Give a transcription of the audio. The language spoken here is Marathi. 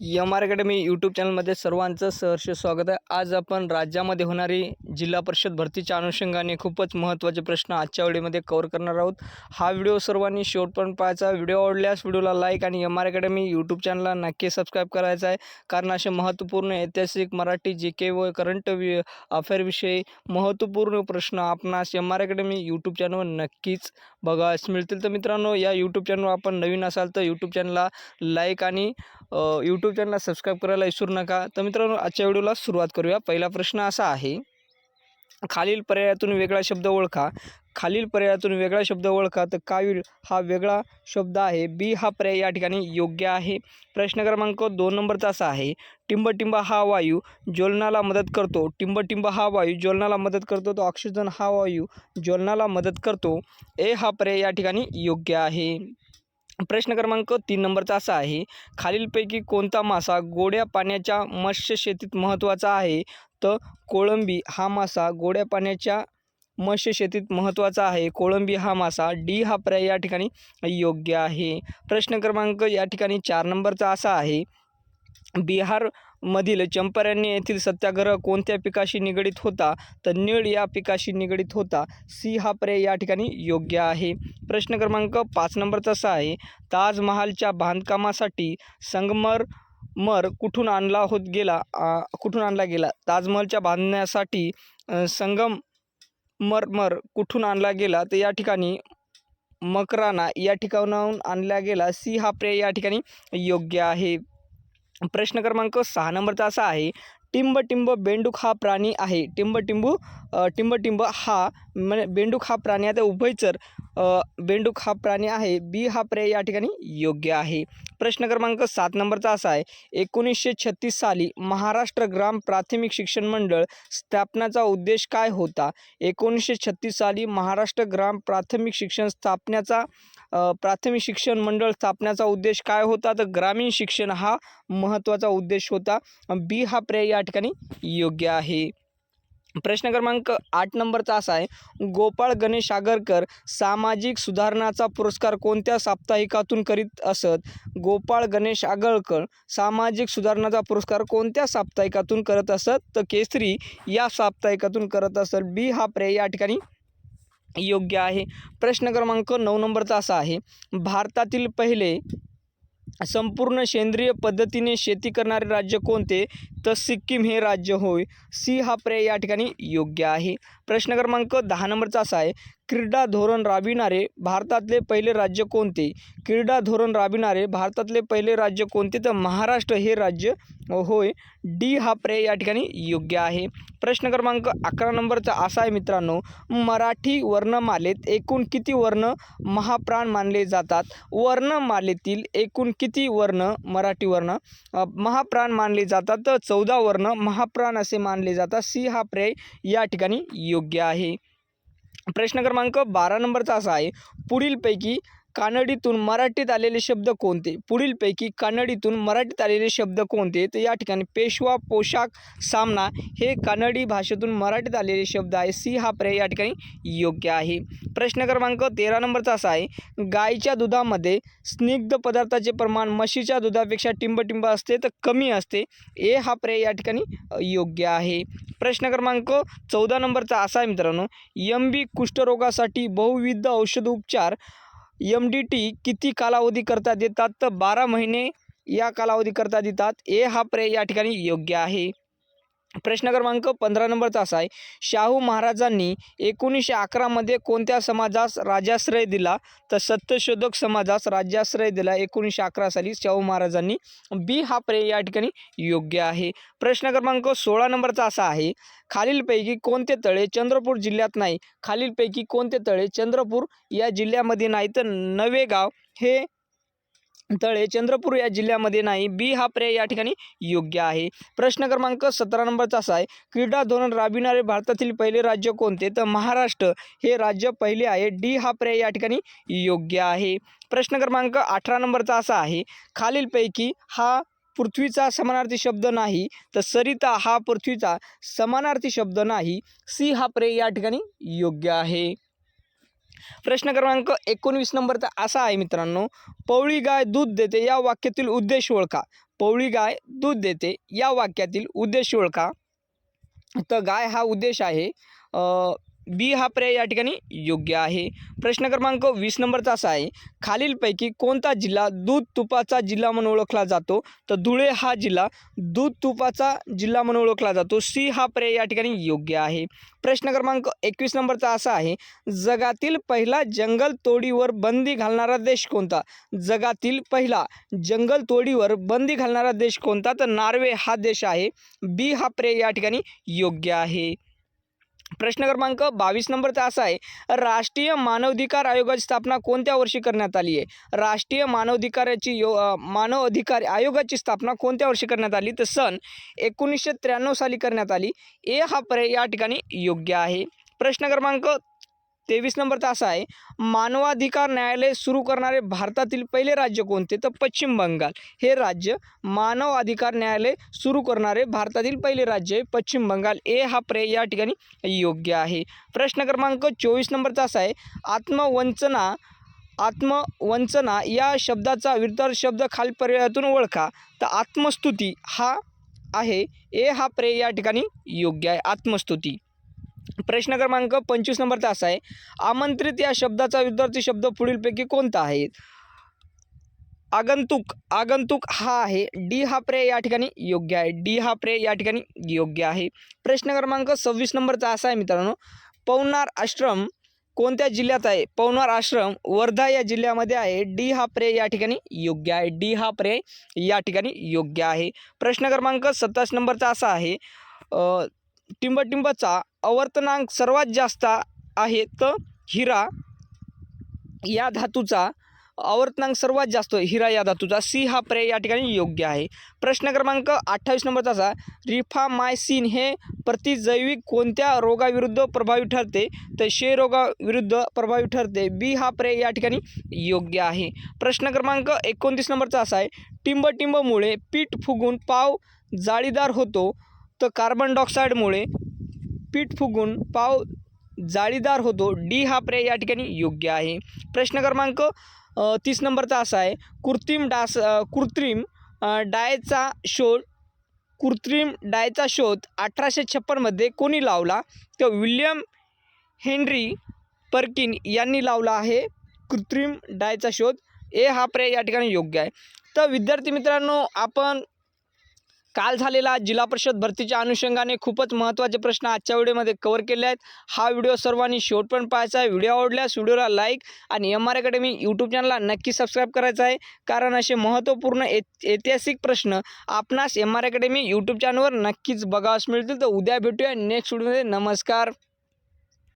एम आर अकॅडमी यूट्यूब चॅनलमध्ये सर्वांचं सहर्ष स्वागत आहे. आज आपण राज्यामध्ये होणारी जिल्हा परिषद भरतीच्या अनुषंगाने खूपच महत्त्वाचे प्रश्न आजच्या व्हिडिओमध्ये कव्हर करणार आहोत. हा व्हिडिओ सर्वांनी शेवटपर्यंत पाहायचा. व्हिडिओ आवडल्यास व्हिडिओला लाईक आणि एम आर अकॅडमी यूट्यूब चॅनलला नक्की सबस्क्राईब करायचा आहे. कारण असे महत्त्वपूर्ण ऐतिहासिक मराठी जी के व करंट वि अफेअरविषयी महत्त्वपूर्ण प्रश्न आपणास एम आर अकॅडमी यूट्यूब चॅनलवर नक्कीच बघास मिळतील. तर मित्रांनो या यूट्यूब चॅनलवर आपण नवीन असाल तर यूट्यूब चॅनलला लाईक आणि यूट्यूब चॅनलला सबस्क्राईब करायला विसरू नका. तर मित्रांनो आजच्या व्हिडिओला सुरुवात करूया. पहिला प्रश्न असा आहे खालील पर्यायातून वेगळा शब्द ओळखा. खालील पर्यायातून वेगळा शब्द ओळखा तर कावीळ हा वेगळा शब्द आहे? बी हा पर्याय या ठिकाणी योग्य आहे. प्रश्न क्रमांक दोन नंबरचा असा आहे टिंबटिंब हा वायू ज्वलनाला मदत करतो. टिंबटिंब हा वायू ज्वलनाला मदत करतो तो ऑक्सिजन हा वायू ज्वलनाला मदत करतो. ए हा पर्याय या ठिकाणी योग्य आहे. प्रश्न क्रमांक तीन नंबरचा असा आहे खालीलपैकी कोणता मासा गोड्या पाण्याच्या मत्स्यशेतीत महत्त्वाचा आहे? तर कोळंबी हा मासा गोड्या पाण्याच्या मत्स्यशेतीत महत्त्वाचा आहे. कोळंबी हा मासा डी हा पर्याय या ठिकाणी योग्य आहे. प्रश्न क्रमांक या ठिकाणी चार नंबरचा असा आहे बिहार मधील चंपारण्य येथील सत्याग्रह कोणत्या पिकाशी निगडीत होता? तर निळ या पिकाशी निगडीत होता. सी हा पर्याय या ठिकाणी योग्य आहे. प्रश्न क्रमांक पाच नंबरचा असा आहे. ताजमहालच्या बांधकामासाठी संगमर मर कुठून आणला होत गेला? कुठून आणला गेला? ताजमहलच्या बांधण्यासाठी संगम मरमर कुठून आणला गेला? तर या ठिकाणी मकराना या ठिकाणाहून आणला गेला. सी हा पर्याय या ठिकाणी योग्य आहे. प्रश्न क्रमांक सहा. नंबरचा असा आहे टिंब टिंब बेंडूक हा प्राणी आहे. टिंब टिंबू टिंब टिंब हा म्हणजे बेंडूक हा प्राणी आता उभयचर बेंडूक हा प्राणी आहे. बी हा पर्याय या ठिकाणी योग्य आहे. प्रश्न क्रमांक सात. नंबरचा असा आहे एकोणीसशे छत्तीस साली महाराष्ट्र ग्राम प्राथमिक शिक्षण मंडळ स्थापनाचा उद्देश काय होता? एकोणीसशे छत्तीस साली महाराष्ट्र ग्राम प्राथमिक शिक्षण स्थापण्याचा प्राथमिक शिक्षण मंडळ स्थापण्याचा उद्देश काय होता? तर ग्रामीण शिक्षण हा महत्त्वाचा उद्देश होता. बी हा पर्याय या ठिकाणी योग्य आहे. प्रश्न क्रमांक आठ नंबरचा असा आहे. गोपाळ गणेश आगरकर सामाजिक सुधारणाचा पुरस्कार कोणत्या साप्ताहिकातून करीत असत? गोपाळ गणेश आगरकर सामाजिक सुधारणाचा पुरस्कार कोणत्या साप्ताहिकातून करत असत? तर केसरी या साप्ताहिकातून करत असत. बी हा पर्याय या ठिकाणी योग्य आहे. प्रश्न क्रमांक नऊ नंबरचा असा आहे. भारतातील पहिले संपूर्ण सेंद्रिय पद्धतीने शेती करणारे राज्य कोणते? तर सिक्कीम हे राज्य होय. सी हा पर्याय या ठिकाणी योग्य आहे. प्रश्न क्रमांक दहा नंबरचा असा आहे क्रीडा धोरण राबविणारे भारतातले पहिले राज्य कोणते? क्रीडा धोरण राबविणारे भारतातले पहिले राज्य कोणते? तर महाराष्ट्र हे राज्य होय डी हा पर्याय या ठिकाणी योग्य आहे. प्रश्न क्रमांक अकरा नंबरचा असा आहे मित्रांनो मराठी वर्णमालेत एकूण किती वर्ण महाप्राण मानले जातात? वर्णमालेतील एकूण किती वर्ण मराठी वर्ण महाप्राण मानले जातात? तर चौदा वर्ण महाप्राण असे मानले जातात. सी हा पर्याय या ठिकाणी योग्य योग्य आहे. प्रश्न क्रमांक बारा नंबरचा असा आहे पुढीलपैकी कानडीतून मराठीत आलेले शब्द कोणते? पुढीलपैकी कानडीतून मराठीत आलेले शब्द कोणते? तर या ठिकाणी पेशवा पोशाख सामना हे कानडी भाषेतून मराठीत आलेले शब्द आहे. सी हा पर्याय या ठिकाणी योग्य आहे. प्रश्न क्रमांक तेरा नंबरचा असा आहे गायीच्या दुधामध्ये स्निग्ध पदार्थाचे प्रमाण म्हशीच्या दुधापेक्षा टिंबटिंब असते तर कमी असते. ए हा पर्याय या ठिकाणी योग्य आहे. प्रश्न क्रमांक चौदा नंबरचा असा आहे मित्रांनो. एम बी कुष्ठरोगासाठी बहुविध औषध उपचार एम डी टी किती कालावधी करता देतात? तर बारा महिने या कालावधी करता देतात. ए हा पर्याय या ठिकाणी योग्य आहे. प्रश्न क्रमांक पंधरा नंबरचा असा आहे. शाहू महाराजांनी एकोणीसशे अकरामध्ये कोणत्या समाजास राजाश्रय दिला? तर सत्यशोधक समाजास राज्याश्रय दिला. एकोणीसशे अकरा साली शाहू महाराजांनी. बी हा पर्याय या ठिकाणी योग्य आहे. प्रश्न क्रमांक सोळा नंबरचा असा आहे. खालीलपैकी कोणते तळे चंद्रपूर जिल्ह्यात नाही? खालीलपैकी कोणते तळे चंद्रपूर या जिल्ह्यामध्ये नाही? तर नवेगाव हे तळे चंद्रपूर या जिल्ह्यामध्ये नाही बी हा पर्याय या ठिकाणी योग्य आहे. प्रश्न क्रमांक सतरा नंबरचा असा आहे क्रीडा धोरण राबविणारे भारतातील पहिले राज्य कोणते? तर महाराष्ट्र हे राज्य पहिले आहे डी हा पर्याय या ठिकाणी योग्य आहे. प्रश्न क्रमांक अठरा नंबरचा असा आहे खालीलपैकी हा पृथ्वीचा समानार्थी शब्द नाही तर सरिता हा पृथ्वीचा समानार्थी शब्द नाही सी हा पर्याय या ठिकाणी योग्य आहे. प्रश्न क्रमांक एकोणवीस नंबरचा असा आहे मित्रांनो पवळी गाय दूध देते या वाक्यातील उद्देश ओळखा. पवळी गाय दूध देते या वाक्यातील उद्देश ओळखा. तर गाय हा उद्देश आहे बी हा पर्याय या ठिकाणी योग्य आहे. प्रश्न क्रमांक वीस नंबरचा असा आहे खालीलपैकी कोणता जिल्हा दूध तुपाचा जिल्हा म्हणून ओळखला जातो? तर धुळे हा जिल्हा दूध तुपाचा जिल्हा म्हणून ओळखला जातो. सी हा पर्याय या ठिकाणी योग्य आहे. प्रश्न क्रमांक एकवीस नंबरचा असा आहे जगातील पहिला जंगल तोडीवर बंदी घालणारा देश कोणता? जगातील पहिला जंगल तोडीवर बंदी घालणारा देश कोणता? तर नार्वे हा देश आहे. बी हा पर्याय या ठिकाणी योग्य आहे. प्रश्न क्रमांक बावीस नंबरचा असा आहे राष्ट्रीय मानवाधिकार आयोगाची स्थापना कोणत्या वर्षी करण्यात आली आहे? राष्ट्रीय मानवाधिकाराची यो मानव अधिकार आयोगाची स्थापना कोणत्या वर्षी करण्यात आली? तर सन एकोणीसशे त्र्याण्णव साली करण्यात आली. ए हा पर्याय या ठिकाणी योग्य आहे. प्रश्न क्रमांक तेवीस नंबरचा असा आहे मानवाधिकार न्यायालय सुरू करणारे भारतातील पहिले राज्य कोणते? तर पश्चिम बंगाल. हे राज्य मानव अधिकार न्यायालय सुरू करणारे भारतातील पहिले राज्य आहे पश्चिम बंगाल. ए हा पर्याय या ठिकाणी योग्य आहे. प्रश्न क्रमांक चोवीस नंबरचा असा आहे आत्मवंचना आत्मवंचना या शब्दाचा विरुद्ध शब्द खाली पर्यायातून ओळखा. तर आत्मस्तुती हा आहे ए हा पर्याय या ठिकाणी योग्य आहे आत्मस्तुती. प्रश्न क्रमांक पंचवीस नंबरचा असा आहे आमंत्रित या शब्दाचा विद्यार्थी शब्द पुढीलपैकी कोणता आहे? आगंतुक आगंतुक हा आहे डी हा प्रे या ठिकाणी योग्य आहे डी हा प्रे या ठिकाणी योग्य आहे. प्रश्न क्रमांक सव्वीस नंबरचा असा आहे मित्रांनो पवनार आश्रम कोणत्या जिल्ह्यात आहे? पवनार आश्रम वर्धा या जिल्ह्यामध्ये आहे डी हा प्रे या ठिकाणी योग्य आहे डी हा प्रे या ठिकाणी योग्य आहे. प्रश्न क्रमांक सत्तावीस नंबरचा असा आहे टिंबटिंबचा आवर्तनांक सर्वात जास्त आहे तर हिरा या धातूचा आवर्तनांक सर्वात जास्त हिरा या धातूचा सी हा पर्याय या ठिकाणी योग्य आहे. प्रश्न क्रमांक अठ्ठावीस नंबरचा असा रिफामायसिन हे प्रतिजैविक कोणत्या रोगाविरुद्ध प्रभावी ठरते? तर क्षयरोगाविरुद्ध प्रभावी ठरते. बी हा पर्याय या ठिकाणी योग्य आहे. प्रश्न क्रमांक एकोणतीस नंबरचा असा आहे टिंब टिंबमुळे पीठ फुगून पाव जाळीदार होतो तर कार्बन डायऑक्साईडमुळे पीठ फुगून पाव जाळीदार होतो. डी हा पर्याय या ठिकाणी योग्य आहे. प्रश्न क्रमांक तीस नंबरचा असा आहे. कृत्रिम डास कृत्रिम डायचा शोध कृत्रिम डायचा शोध अठराशे छप्पनमध्ये कोणी लावला? तर विल्यम हेनरी पर्किन यांनी लावला आहे. कृत्रिम डायचा शोध. ए हा पर्याय या ठिकाणी योग्य आहे. तर विद्यार्थी मित्रांनो आपण काल झालेला जिल्हा परिषद भरतीच्या अनुषंगाने खूपच महत्त्वाचे प्रश्न आजच्या व्हिडिओमध्ये कवर केले आहेत. हा व्हिडिओ सर्वांनी शेवटपर्यंत पाहायचा आहे. व्हिडिओ आवडल्यास व्हिडिओला लाईक आणि एम आर अकॅडमी यूट्यूब चॅनलला नक्की सबस्क्राईब करायचा आहे. कारण असे महत्त्वपूर्ण ऐतिहासिक प्रश्न आपणास एम आर अकॅडमी यूट्यूब चॅनलवर नक्कीच बघावयास मिळतील. तर उद्या भेटूया नेक्स्ट व्हिडिओमध्ये नमस्कार.